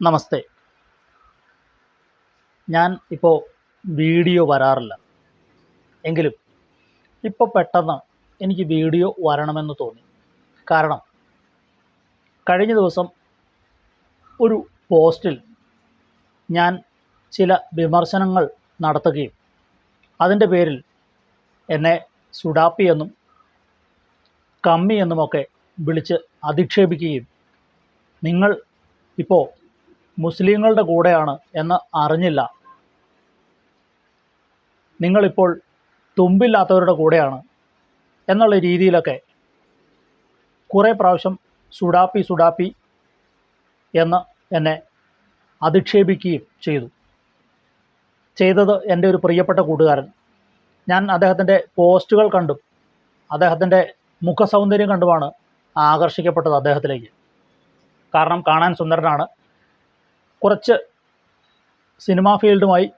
നമസ്തേ. ഞാൻ ഇപ്പോൾ വീഡിയോ വരാറില്ല. എങ്കിലും ഇപ്പോൾ പെട്ടെന്ന് എനിക്ക് വീഡിയോ വരണമെന്ന് തോന്നി. കാരണം കഴിഞ്ഞ ദിവസം ഒരു പോസ്റ്റിൽ ഞാൻ ചില വിമർശനങ്ങൾ നടത്തുകയും അതിന്റെ പേരിൽ എന്നെ സുഡാപ്പി എന്നും കമ്മി എന്നുമൊക്കെ വിളിച്ച് അധിക്ഷേപിക്കുകയും നിങ്ങൾ ഇപ്പോൾ മുസ്ലിങ്ങളുടെ കൂടെയാണ് എന്ന് അറിഞ്ഞില്ല. നിങ്ങളിപ്പോൾ തുമ്പില്ലാത്തവരുടെ കൂടെയാണ് എന്നുള്ള രീതിയിലൊക്കെ കുറേ പ്രാവശ്യം സുഡാപ്പി സുഡാപ്പി എന്ന് എന്നെ അധിക്ഷേപിക്കുകയും ചെയ്തു. ചെയ്തത് എന്റെ ഒരു പ്രിയപ്പെട്ട കൂട്ടുകാരൻ. ഞാൻ അദ്ദേഹത്തിന്റെ പോസ്റ്റുകൾ കണ്ടും അദ്ദേഹത്തിന്റെ മുഖസൗന്ദര്യം കണ്ടുമാണ് ആകർഷിക്കപ്പെട്ടത് അദ്ദേഹത്തിലേക്ക്. കാരണം കാണാൻ സുന്ദരനാണ്. കുറച്ച് സിനിമാ ഫീൽഡുമായി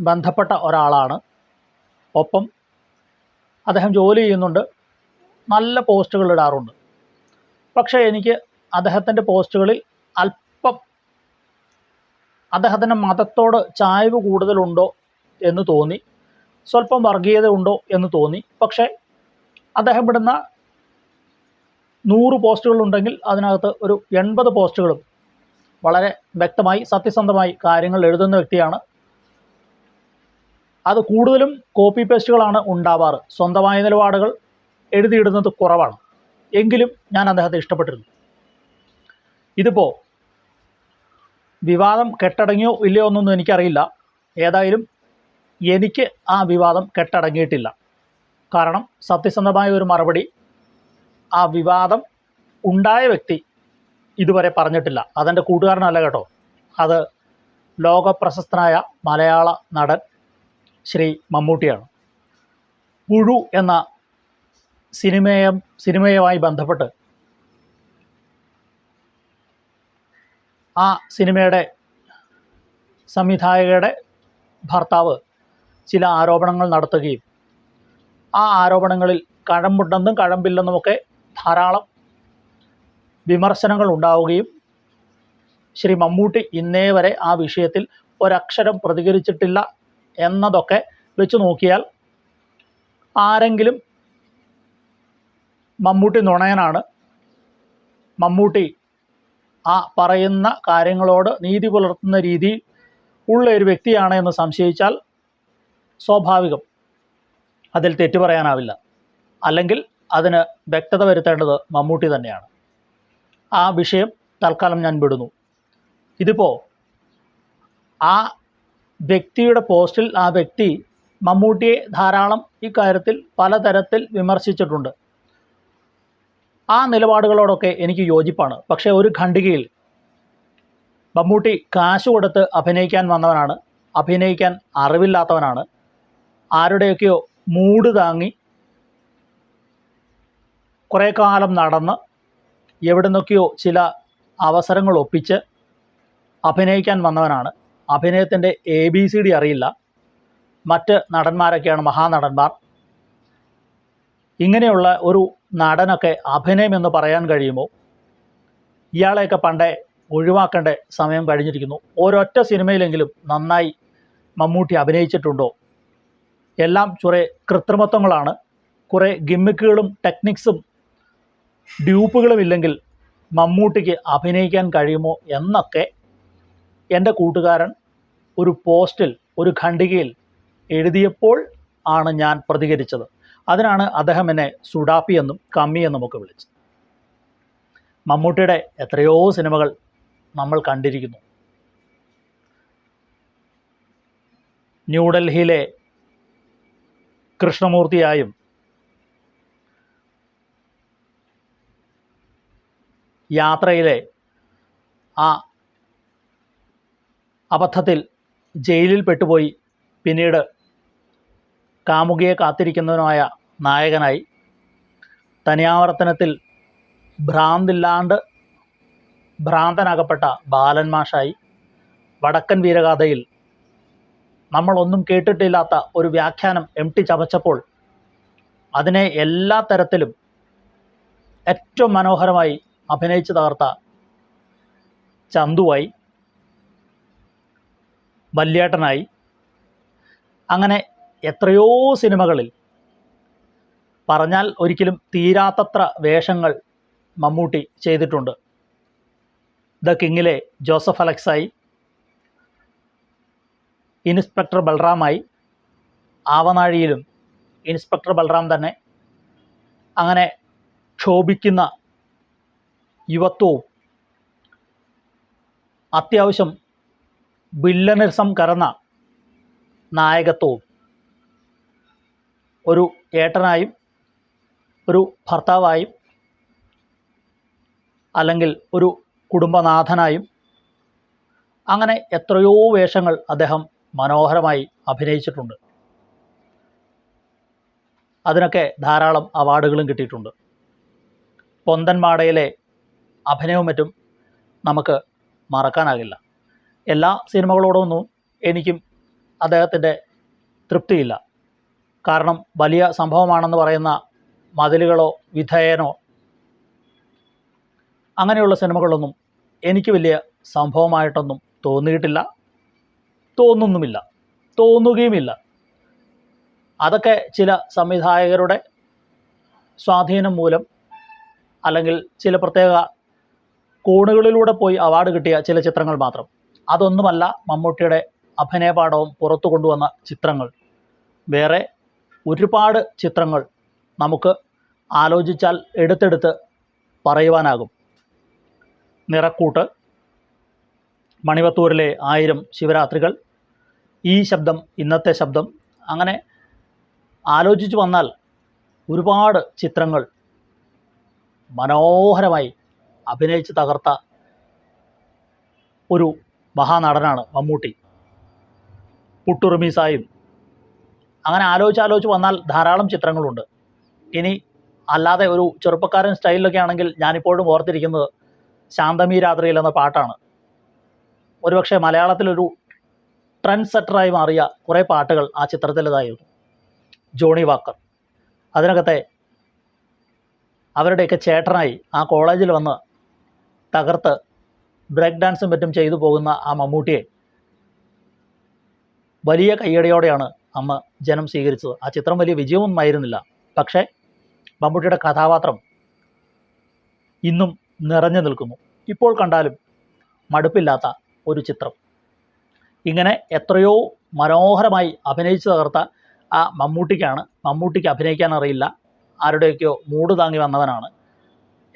ബന്ധപ്പെട്ട ഒരാളാണ്. ഒപ്പം അദ്ദേഹം ജോലി ചെയ്യുന്നുണ്ട്. നല്ല പോസ്റ്റുകൾ ഇടാറുണ്ട്. പക്ഷേ എനിക്ക് അദ്ദേഹത്തിന്റെ പോസ്റ്റുകളിൽ അല്പം അദ്ദേഹത്തിന്റെ മതത്തോട് ചായ്വ് കൂടുതലുണ്ടോ എന്ന് തോന്നി. സ്വല്പം വർഗീയത ഉണ്ടോ എന്ന് തോന്നി. പക്ഷേ അദ്ദേഹം ഇടുന്ന നൂറ് പോസ്റ്റുകളുണ്ടെങ്കിൽ അതിനകത്ത് ഒരു എൺപത് പോസ്റ്റുകളും വളരെ വ്യക്തമായി സത്യസന്ധമായി കാര്യങ്ങൾ എഴുതുന്ന വ്യക്തിയാണ്. അത് കൂടുതലും കോപ്പി പേസ്റ്റുകളാണ് ഉണ്ടാവാറ്. സ്വന്തമായ നിലപാടുകൾ എഴുതിയിടുന്നത് കുറവാണ്. എങ്കിലും ഞാൻ അദ്ദേഹത്തെ ഇഷ്ടപ്പെട്ടിരുന്നു. ഇതിപ്പോൾ വിവാദം കെട്ടടങ്ങിയോ ഇല്ലയോ എന്നൊന്നും എനിക്കറിയില്ല. ഏതായാലും എനിക്ക് ആ വിവാദം കെട്ടടങ്ങിയിട്ടില്ല. കാരണം സത്യസന്ധമായ ഒരു മറുപടി ആ വിവാദം ഉണ്ടായ വ്യക്തി ഇതുവരെ പറഞ്ഞിട്ടില്ല. അതെന്റെ കൂട്ടുകാരനല്ല കേട്ടോ. അത് ലോകപ്രശസ്തനായ മലയാള നടൻ ശ്രീ മമ്മൂട്ടിയാണ്. പുഴു എന്ന സിനിമയും സിനിമയുമായി ബന്ധപ്പെട്ട് ആ സിനിമയുടെ സംവിധായകയുടെ ഭർത്താവ് ചില ആരോപണങ്ങൾ നടത്തുകയും ആ ആരോപണങ്ങളിൽ കഴമ്പുണ്ടെന്നും കഴമ്പില്ലെന്നുമൊക്കെ ധാരാളം വിമർശനങ്ങൾ ഉണ്ടാവുകയും ശ്രീ മമ്മൂട്ടി ഇന്നേ വരെ ആ വിഷയത്തിൽ ഒരക്ഷരം പ്രതികരിച്ചിട്ടില്ല എന്നതൊക്കെ വെച്ച് നോക്കിയാൽ ആരെങ്കിലും മമ്മൂട്ടി നുണയനാണ്. മമ്മൂട്ടി ആ പറയുന്ന കാര്യങ്ങളോട് നീതി പുലർത്തുന്ന രീതി ഉള്ള ഒരു വ്യക്തിയാണ് എന്ന് സംശയിച്ചാൽ സ്വാഭാവികം. അതിൽ തെറ്റു പറയാനാവില്ല. അല്ലെങ്കിൽ അതിന് വ്യക്തത വരുത്തേണ്ടത് മമ്മൂട്ടി തന്നെയാണ്. ആ വിഷയം തൽക്കാലം ഞാൻ വിടുന്നു. ഇതിപ്പോൾ ആ വ്യക്തിയുടെ പോസ്റ്റിൽ ആ വ്യക്തി മമ്മൂട്ടിയെ ധാരാളം ഇക്കാര്യത്തിൽ പലതരത്തിൽ വിമർശിച്ചിട്ടുണ്ട്. ആ നിലപാടുകളോടൊക്കെ എനിക്ക് യോജിപ്പാണ്. പക്ഷേ ഒരു ഖണ്ഡികയിൽ മമ്മൂട്ടി കാശ് കൊടുത്ത് അഭിനയിക്കാൻ വന്നവനാണ്. അഭിനയിക്കാൻ അറിവില്ലാത്തവനാണ്. ആരുടെയൊക്കെയോ മൂട് താങ്ങി കുറേ കാലം നടന്ന് എവിടെ നിന്നൊക്കെയോ ചില അവസരങ്ങൾ ഒപ്പിച്ച് അഭിനയിക്കാൻ വന്നവനാണ്. അഭിനയത്തിന്റെ എ ബി സി ഡി അറിയില്ല. മറ്റ് നടന്മാരൊക്കെയാണ് മഹാനടന്മാർ. ഇങ്ങനെയുള്ള ഒരു നടനൊക്കെ അഭിനയം എന്ന് പറയാൻ കഴിയുമോ ഇയാളെയൊക്കെ പണ്ടേ ഒഴിവാക്കേണ്ട സമയം കഴിഞ്ഞിരിക്കുന്നു. ഒരൊറ്റ സിനിമയിലെങ്കിലും നന്നായി മമ്മൂട്ടി അഭിനയിച്ചിട്ടുണ്ടോ? എല്ലാം കുറേ കൃത്രിമത്വങ്ങളാണ്. കുറേ ഗിമ്മിക്കുകളും ടെക്നിക്സും ഡ്യൂപ്പുകളും ഇല്ലെങ്കിൽ മമ്മൂട്ടിക്ക് അഭിനയിക്കാൻ കഴിയുമോ എന്നൊക്കെ എന്റെ കൂട്ടുകാരൻ ഒരു പോസ്റ്റിൽ ഒരു ഖണ്ഡികയിൽ എഴുതിയപ്പോൾ ആണ് ഞാൻ പ്രതികരിച്ചത്. അതിനാണ് അദ്ദേഹം എന്നെ സുഡാപ്പി എന്നും കമ്മി എന്നും ഒക്കെ വിളിച്ചത്. മമ്മൂട്ടിയുടെ എത്രയോ സിനിമകൾ നമ്മൾ കണ്ടിരിക്കുന്നു. ന്യൂഡൽഹിയിലെ കൃഷ്ണമൂർത്തിയായും യാത്രയിലെ ആ അബദ്ധത്തിൽ ജയിലിൽ പെട്ടുപോയി പിന്നീട് കാമുകിയെ കാത്തിരിക്കുന്നവനുമായ നായകനായി. തനിയാവർത്തനത്തിൽ ഭ്രാന്തില്ലാണ്ട് ഭ്രാന്തനാകപ്പെട്ട ബാലൻ മാഷായി വടക്കൻ വീരഗാഥയിൽ നമ്മളൊന്നും കേട്ടിട്ടില്ലാത്ത ഒരു വ്യാഖ്യാനം എം ടി ചവച്ചപ്പോൾ അതിനെ എല്ലാ തരത്തിലും ഏറ്റവും മനോഹരമായി അഭിനയിച്ച് തകർത്ത ചന്തുവായി വല്യേട്ടനായി. അങ്ങനെ എത്രയോ സിനിമകളിൽ പറഞ്ഞാൽ ഒരിക്കലും തീരാത്തത്ര വേഷങ്ങൾ മമ്മൂട്ടി ചെയ്തിട്ടുണ്ട്. ദ കിങ്ങിലെ ജോസഫ് അലക്സായി ഇൻസ്പെക്ടർ ബൽറാമായി ആവനാഴിയിലും ഇൻസ്പെക്ടർ ബൽറാം തന്നെ. അങ്ങനെ ക്ഷോഭിക്കുന്ന യുവത്വവും അത്യാവശ്യം വില്ലനിസം കറന്ന നായകത്വവും ഒരു ഏട്ടനായും ഒരു ഭർത്താവായും അല്ലെങ്കിൽ ഒരു കുടുംബനാഥനായും അങ്ങനെ എത്രയോ വേഷങ്ങൾ അദ്ദേഹം മനോഹരമായി അഭിനയിച്ചിട്ടുണ്ട്. അതിനൊക്കെ ധാരാളം അവാർഡുകളും കിട്ടിയിട്ടുണ്ട്. പൊന്തൻമാടയിലെ അഭിനയവും മറ്റും നമുക്ക് മറക്കാനാകില്ല. എല്ലാ സിനിമകളോടൊന്നും എനിക്കും അദ്ദേഹത്തിന്റെ തൃപ്തിയില്ല. കാരണം വലിയ സംഭവമാണെന്ന് പറയുന്ന മതിലുകളോ വിധേയനോ അങ്ങനെയുള്ള സിനിമകളൊന്നും എനിക്ക് വലിയ സംഭവമായിട്ടൊന്നും തോന്നിയിട്ടില്ല. തോന്നുന്നുമില്ല. തോന്നുകയുമില്ല. അതൊക്കെ ചില സംവിധായകരുടെ സ്വാധീനം മൂലം അല്ലെങ്കിൽ ചില പ്രത്യേക കോണുകളിലൂടെ പോയി അവാർഡ് കിട്ടിയ ചില ചിത്രങ്ങൾ മാത്രം. അതൊന്നുമല്ല മമ്മൂട്ടിയുടെ അഭിനയപാഠവും പുറത്തു കൊണ്ടുവന്ന ചിത്രങ്ങൾ. വേറെ ഒരുപാട് ചിത്രങ്ങൾ നമുക്ക് ആലോചിച്ചാൽ എടുത്തെടുത്ത് പറയുവാനാകും. നിറക്കൂട്ട് മണിവത്തൂരിലെ ആയിരം ശിവരാത്രികൾ ഈ ശബ്ദം ഇന്നത്തെ ശബ്ദം അങ്ങനെ ആലോചിച്ചു വന്നാൽ ഒരുപാട് ചിത്രങ്ങൾ മനോഹരമായി അഭിനയിച്ച് തകർത്ത ഒരു മഹാനടനാണ് മമ്മൂട്ടി. പുട്ടുറുമീസായും. അങ്ങനെ ആലോചിച്ച് ആലോചിച്ച് വന്നാൽ ധാരാളം ചിത്രങ്ങളുണ്ട്. ഇനി അല്ലാതെ ഒരു ചെറുപ്പക്കാരൻ സ്റ്റൈലിലൊക്കെ ആണെങ്കിൽ ഞാനിപ്പോഴും ഓർത്തിരിക്കുന്നത് ശാന്തമീ രാത്രിയിൽ എന്ന പാട്ടാണ്. ഒരുപക്ഷെ മലയാളത്തിലൊരു ട്രെൻഡ് സെറ്ററായി മാറിയ കുറേ പാട്ടുകൾ ആ ചിത്രത്തിലേതായിരുന്നു ജോണി വാക്കർ. അതിനകത്തെ അവരുടെയൊക്കെ ചേട്ടനായി ആ കോളേജിൽ വന്ന് തകർത്ത് ബ്രേക്ക് ഡാൻസും മറ്റും ചെയ്തു പോകുന്ന ആ മമ്മൂട്ടിയെ വലിയ കയ്യടിയോടെയാണ് അമ്മ ജനം സ്വീകരിച്ചത്. ആ ചിത്രം വലിയ വിജയമൊന്നും ആയിരുന്നില്ല പക്ഷേ മമ്മൂട്ടിയുടെ കഥാപാത്രം ഇന്നും നിറഞ്ഞു നിൽക്കുന്നു. ഇപ്പോൾ കണ്ടാലും മടുപ്പില്ലാത്ത ഒരു ചിത്രം. ഇങ്ങനെ എത്രയോ മനോഹരമായി അഭിനയിച്ചു തകർത്ത ആ മമ്മൂട്ടിക്കാണ്. മമ്മൂട്ടിക്ക് അഭിനയിക്കാൻ അറിയില്ല. ആരുടെയൊക്കെയോ മൂട് താങ്ങി വന്നവനാണ്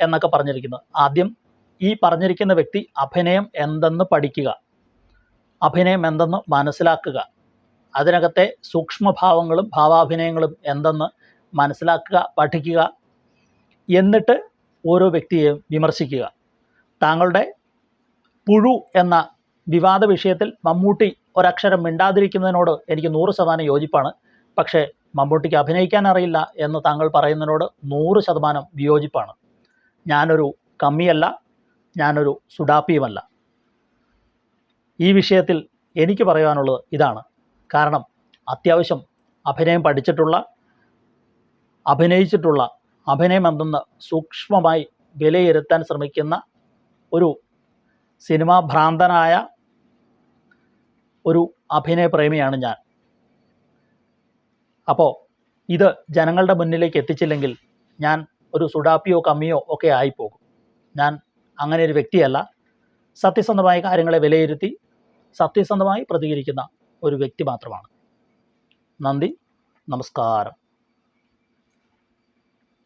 എന്നൊക്കെ പറഞ്ഞിരിക്കുന്നത്. ആദ്യം ഈ പറഞ്ഞിരിക്കുന്ന വ്യക്തി അഭിനയം എന്തെന്ന് പഠിക്കുക. അഭിനയം എന്തെന്ന് മനസ്സിലാക്കുക. അതിനകത്തെ സൂക്ഷ്മഭാവങ്ങളും ഭാവാഭിനയങ്ങളും എന്തെന്ന് മനസ്സിലാക്കുക പഠിക്കുക. എന്നിട്ട് ഓരോ വ്യക്തിയെയും വിമർശിക്കുക. താങ്കളുടെ പുഴു എന്ന വിവാദ വിഷയത്തിൽ മമ്മൂട്ടി ഒരക്ഷരം മിണ്ടാതിരിക്കുന്നതിനോട് എനിക്ക് നൂറ് ശതമാനം യോജിപ്പാണ്. പക്ഷേ മമ്മൂട്ടിക്ക് അഭിനയിക്കാൻ അറിയില്ല എന്ന് താങ്കൾ പറയുന്നതിനോട് നൂറ് ശതമാനം വിയോജിപ്പാണ്. ഞാനൊരു കമ്മിയല്ല ഞാനൊരു സുഡാപ്പിയുമല്ല. ഈ വിഷയത്തിൽ എനിക്ക് പറയാനുള്ളത് ഇതാണ്. കാരണം അത്യാവശ്യം അഭിനയം പഠിച്ചിട്ടുള്ള അഭിനയിച്ചിട്ടുള്ള അഭിനയം എന്തെന്ന് സൂക്ഷ്മമായി വിലയിരുത്താൻ ശ്രമിക്കുന്ന ഒരു സിനിമാ ഭ്രാന്തനായ ഒരു അഭിനയപ്രേമിയാണ് ഞാൻ. അപ്പോൾ ഇത് ജനങ്ങളുടെ മുന്നിലേക്ക് എത്തിച്ചില്ലെങ്കിൽ ഞാൻ ഒരു സുഡാപ്പിയോ കമ്മിയോ ഒക്കെ ആയിപ്പോകും. ഞാൻ അങ്ങനെ ഒരു വ്യക്തിയല്ല. സത്യസന്ധമായ കാര്യങ്ങളെ വിലയിരുത്തി സത്യസന്ധമായി പ്രതികരിക്കുന്ന ഒരു വ്യക്തി മാത്രമാണ്. നന്ദി നമസ്കാരം.